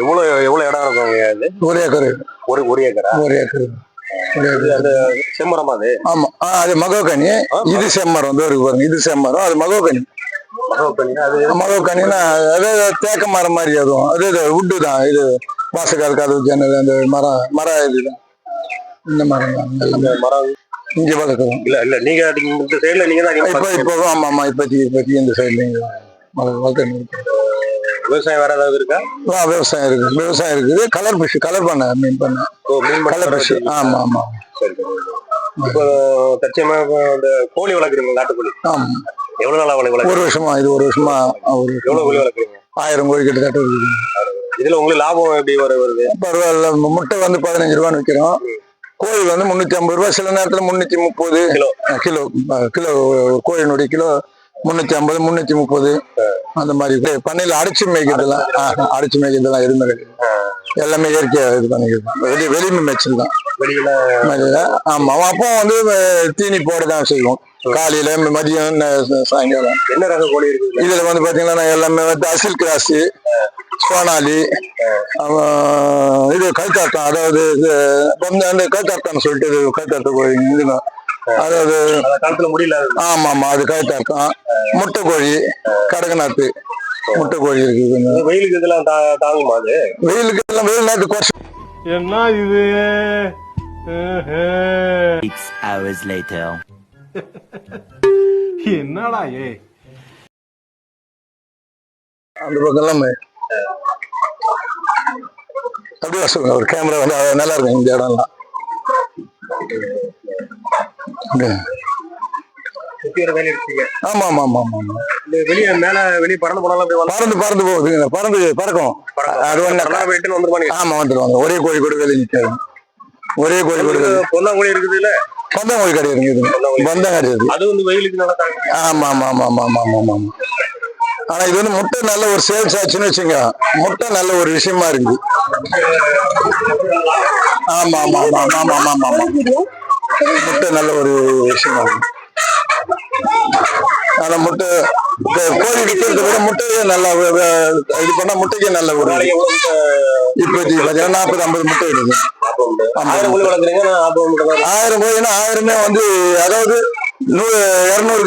எவ்வளவு எவ்வளவு இடம் இருக்குங்க இது ஒரு ஏக்கர். ஒரு ஒரு ஏக்கரா? ஒரு ஏக்கர். செம்மரமா அது? ஆமா. அது மகோகனி. இது செம்மரம். வந்து இருக்கு பாருங்க. இது செம்மரம். அது மகோகனி. மகோகனின்னா அது தேக்க மரம் மாதிரி அதுவும். அது உட்டு தான். இது வாசக்கால் கதவு ஜன்னல் அந்த மரம் மரம் இதுதான் இந்த மரம் தான். மரம். இங்க வளர்க்குறோம் இல்ல இல்ல நீங்க இந்த சைடுல நீங்க தான் இப்போ. இப்போ ஆமா ஆமா இப்போதைக்கு இப்போதைக்கு இந்த சைட்ல வளர்க்கணும் இருக்கு விவசாயம் வேற ஏதாவது இருக்கா? ஆ, விவசாயம் இருக்கு. விவசாயம் இருக்குது. கலர் ஃபிஷ் கலர் பண்ண மீன் பண்ண. ஓ மீன் கலர் ஃபிஷ் ஆமா ஆமா. சரி இப்போ இப்போ இந்த கோழி வளர்க்குறீங்க நாட்டுக்கோழி ஆமா. எவ்வளவு நாளா கோழி வளர்க்குறீங்க? ஒரு வருஷமா இது ஒரு வருஷமா ஒரு எவ்வளவு கோழி வளர்க்குறீங்க? ஆயிரம் கோழி கிட்டத்தட்ட இருக்குது இதுல உங்களுக்கு லாபம் எப்படி வர வருது? பரவாயில்ல. முட்டை வந்து பதினஞ்சு ரூபான்னு விற்கிறோம் கோழி வந்து முன்னூத்தி ஐம்பது ரூபாய். சில நேரத்துல முன்னூத்தி முப்பது கிலோ. கிலோ. கிலோ கோழியினுடைய கிலோ முன்னூத்தி ஐம்பது முன்னூத்தி முப்பது. அந்த மாதிரி பண்ணையில அடிச்சு மேய்க்கிறதுலாம் அடிச்சு மேய்க்கிறதுலாம். எதுவுமே கிடையாது. எல்லாமே இயற்கையா இது பண்ணிக்கிறது. வெளி வெளியுமே மேய்ச்சல் தான். வெளியில ஆமா அப்போ வந்து தீனி போட தான் செய்வோம். காலையில மதியம் சாயங்காலம். என்ன ரக கோழி இருக்குது? இதுல வந்து பாத்தீங்கன்னா நான் எல்லாமே வந்து அசில் கிராஸ் சோனாலி இது கல்காட்டம் அதாவது அந்த கல்காட்டம் சொல்லிட்டு கல்காட்ட கோழி இதுங்க அதாவது. ஆமா ஆமா அது. கோழி கடகநாத்து முட்டை கோழி இருக்குது கொஞ்சம். இந்த வெயிலுக்கு இதெல்லாம் தா- தாங்குமா அது? வெயிலுக்கு எல்லாம் வெயில் நேரத்து குறைச்சி என்ன இது? Six hours later. என்னடா ஏ? அந்த பக்கம் எல்லாமே அப்படியே சொல்லுங்க ஒரு கேமரா வந்து நல்லா இருக்கும் இந்த இடம்லாம். ஆமா ஆமா ஆமா ஆமா ஆமா வெளிய மேல வெளிய பறந்து போனாலும் பறந்து பறந்து போகுது பறந்து பறக்கும் அது ஒண்ணு வந்துருவாங்க ஆமா வந்துருவாங்க ஒரே கோழி கூட வெளியே ஒரே கோழி கூட பொந்தாங்குழி இருக்குது இல்ல பொந்தாங்குழி கடை இருக்குது. பொந்தாங்குழி இருக்குது. அது வந்து வெயிலுக்கு நல்லா ஆமா ஆமா ஆமா ஆமா ஆமா ஆமா ஆமா ஆனா இது வந்து முட்டை நல்ல ஒரு சேல்ஸ் ஆச்சுன்னு வச்சுங்க. முட்டை நல்ல ஒரு விஷயமா இருக்குது. ஆமா ஆமா ஆமா ஆமா ஆமா ஆமா முட்டை நல்ல ஒரு விஷயமா ஆனா முட்டை கோழி விற்கிறத விட முட்டையே நல்லா இது பண்ணா முட்டைக்கே நல்ல ஒரு இப்போதைக்கு பார்த்தீங்கன்னா நாற்பது ஐம்பது முட்டை இருக்கு? ஆயிரம் கோழி. ஆயிரம் கோழினா ஆயிரமே வந்து அதாவது நூறு இரநூறு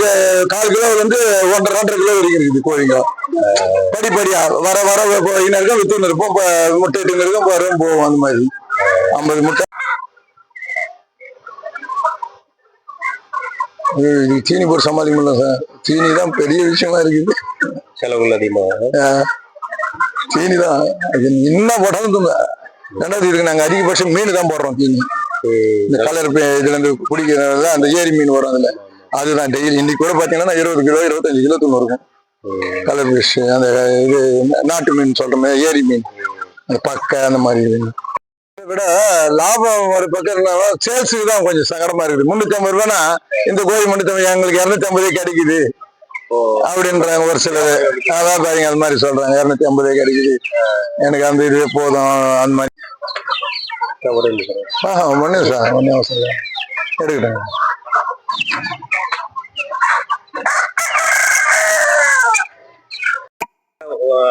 கால் கிலோ வந்து ஒன்றரை ஒன்றரை கிலோ வரைக்கும் இருக்குது கோழிங்க. படிப்படியா வர வர போயின்னு இருக்கும் வித்துன்னு இருப்போம் முட்டை இருக்கும் போவோம் அந்த மாதிரி. ஐம்பது முட்டை. தீனி போட்டு சமாளிக்க முடியல சார். தீனி தான் பெரிய விஷயமா இருக்குது. செலவுகள் அதிகமாக தீனி தான். அது என்ன போட்டாலும் ரெண்டாவது இதுக்கு நாங்க அதிகபட்சம் மீன் தான் போடுறோம் தீனி. இந்த கலர் இதுல இருந்து பிடிக்கிறதுல அந்த ஏரி மீன் வரும் அதுல. அதுதான் டெய்லி. இன்னைக்கு கூட பாத்தீங்கன்னா இருபது கிலோ இருபத்தஞ்சு கிலோ தூண் இருக்கும். கலர் ஃபிஷ் அந்த இது நாட்டு மீன் சொல்றோமே ஏரி மீன். அந்த பக்கை அந்த மாதிரி விட லாபம் ஒரு பக்கம் சேல்ஸுக்கு தான் கொஞ்சம் சங்கடமா இருக்குது. முன்னூத்தி ஐம்பது ரூபானா இந்த கோழி முன்னூத்தி எங்களுக்கு இருநூத்தி ஐம்பதே கிடைக்குது. அப்படின்றாங்க ஒரு சிலர். அதான் பாருங்க அது மாதிரி சொல்றாங்க. இருநூத்தி ஐம்பதே கிடைக்குது. எனக்கு அந்த இதுவே போதும் அந்த மாதிரி. ஆஹா ஒண்ணு சார். ஒண்ணு அவசரம் இல்லை.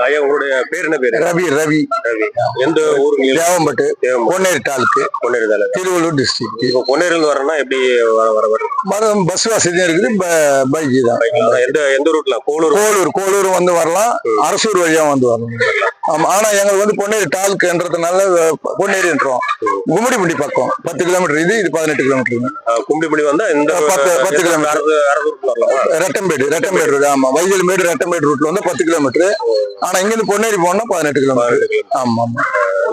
ஐயா உங்களுடைய பேர் என்ன பேரு? ரவி ரவி. ரவி. எந்த ஊருங்க? தேவம்பட்டு பொன்னேரி தாலுக்கு. பொன்னேரி தானே திருவள்ளூர் டிஸ்ட்ரிக்ட் இப்போ பொன்னேரியிலிருந்து வரேன்னா எப்படி வர வர வர மரம் பஸ் வசதியும் இருக்குது பைக்கு தான். எந்த எந்த ரூட்ல கோளூர்? கோலூர் கோலூர் வந்து வரலாம். அரசூர் வழியா வந்து வரலாம். ஆமா ஆனா எங்களுக்கு வந்து பொன்னேரி தாலுக்குன்றதுனால பொன்னேரின்றோம். கும்மிடிப்பட்டி பக்கம். பத்து கிலோமீட்டர் இது இது பதினெட்டு கிலோமீட்டர் கும்பிடிப்படி வந்தா இந்த பத்து பத்து கிலோமீட்டர். ரெட்டம்பேடு ரெட்டம்பேடு ஆமா. வைகல்மேடு ரெட்டம்பேடு ரூட்ல வந்து பத்து கிலோமீட்டர். ஆனா இங்க இருந்து பொன்னேரி போனா பதினெட்டு கிலோமீட்டர் ஆமா ஆமா.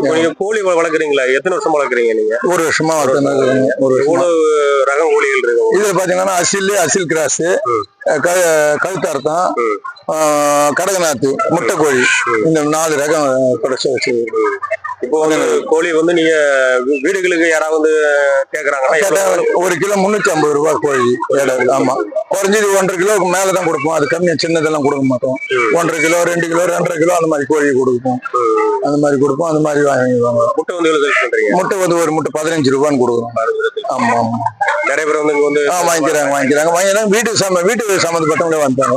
நீங்க கோழி வளர்க்குறீங்க எத்தனை வருஷம் வளர்க்குறீங்க நீங்க? ஒரு வருஷமா வளர்த்தேன் ஒரு வருஷமா. எவ்வளவு ரகம் கோழிகள் இருக்கு? இதுல பாத்தீங்கன்னா அசில் அசில் கிராஸ் கழுத்தார்த்தம் கடகநாத்து முட்டை கோழி இந்த நாலு ரகம் படைச்சு வச்சு இப்போ வந்து கோழி வந்து நீங்க வீடுகளுக்கு யாராவது வந்து கேக்குறாங்கன்னா? ஒரு கிலோ முன்னூத்தி ஐம்பது ரூபாய் கோழி. ஆமா. குறைஞ்சது ஒன்றரை கிலோவுக்கு மேலதான் கொடுப்போம். அது கம்மியா சின்னதெல்லாம் கொடுக்க மாட்டோம். ஒன்றரை கிலோ ரெண்டு கிலோ ரெண்டரை கிலோ அந்த மாதிரி கோழி கொடுப்போம். அந்த மாதிரி கொடுப்போம். அந்த மாதிரி வாங்கிடுவாங்க. முட்டை வந்து முட்டை வந்து ஒரு முட்டை பதினஞ்சு ரூபான்னு கொடுக்குறோம். ஆமா ஆமா. நிறைய பேர் வந்து வந்து ஆ வாங்கிக்கிறாங்க வாங்கிக்கிறாங்க. வாங்கிக்கிறாங்க வீட்டுக்கு சம்ம வீட்டுக்கு சம்மந்தப்பட்டவங்களே வந்தாங்க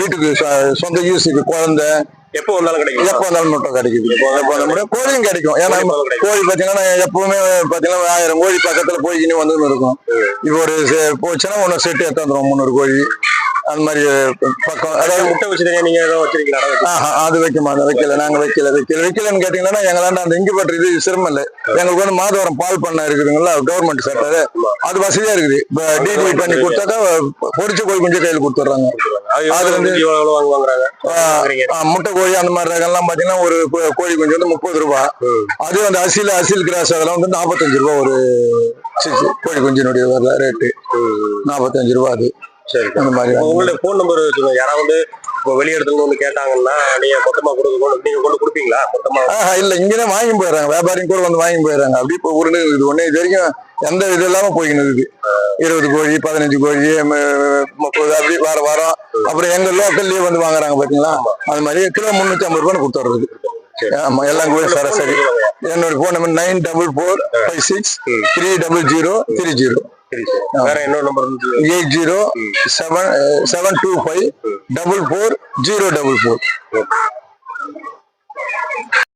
வீட்டுக்கு சொந்த யூஸுக்கு குழந்தை எப்போ வந்தாலும் கிடைக்கும்? எப்போ வந்தாலும் முட்டை கிடைக்குது. எப்போ வந்தாலும் கோழியும் கிடைக்கும். ஏன்னா கோழி பாத்தீங்கன்னா எப்பவுமே பாத்தீங்கன்னா ஆயிரம் கோழி பக்கத்துல போய்க்கின்னு வந்து இருக்கும். இப்போ ஒரு போச்சுன்னா ஒன்னு செட்டு எடுத்து வந்துடும் முந்நூறு கோழி. அந்த மாதிரி பக்கம். அதாவது முட்டை வச்சு நீங்க ஏதோ வச்சிருக்கீங்களா? ஆஹா, அது வைக்க மாட்டோம். வைக்கல நாங்க வைக்கல வைக்கல. வைக்கலன்னு கேட்டீங்கன்னா எங்களாண்ட அந்த இங்குபேட்டர் இது சிரமம் இல்லை. எங்களுக்கு வந்து மாதவரம் பால் பண்ண இருக்குதுங்களா? கவர்மெண்ட் செக்டர் அது வசதியா இருக்குது. இப்போ டிடிவி பண்ணி கொடுத்தாக்கா பொரிச்ச கோழி குஞ்சு கையில் கொடுத்துட்றாங்க. அது அது வந்து- வந்து எவ்வளவு எவ்வளவு வாங்க வாங்குறாங்க வாங்குறீங்க. முட்டை கோழி அந்த மாதிரி ரகம்லாம் பாத்தீங்கன்னா ஒரு கோழி குஞ்சு வந்து முப்பது ரூபாய் அது வந்து அசில் அசில் கிராஸ் அதெல்லாம் வந்து நாற்பத்தஞ்சு ரூபாய் ஒரு கோழி குஞ்சினுடைய ரேட்டு நாற்பத்தஞ்சு ரூபாய் அது. சரி அந்த மாதிரி உங்களுடைய ஃபோன் நம்பர் சொல்லுங்க. யாராவது இப்போ வெளி இடத்துல இருந்து வந்து கேட்டாங்கன்னா நீங்க மொத்தமா கொடுக்கணும் நீங்க கொண்டு கொடுப்பீங்களா? மொத்தமா? இல்ல இங்கதான் வாங்கி போயிடுறாங்க. வியாபாரிங்க கூட வந்து வாங்கி போயிடுறாங்க. அப்படி இப்போ உருண்டு இருக்குது ஒண்ணு இது வரைக்கும் எந்த இது இல்லாம போய்க்கின்னு இருக்குது இருபது கோழி பதினஞ்சு கோழி முப்பது அப்படி வார வாரம். அப்புறம் எங்க லோக்கல்லயே வந்து வாங்குறாங்க பாத்தீங்களா? அது மாதிரி கிலோ முன்னூத்தி ஐம்பது ரூபாய் கொடுத்துறது ஆமா எல்லாம் கூட சராசரி. என்னோட phone number nine double four five six three double zero three zero வேற இன்னொரு number eight zero seven seven two five double four zero double four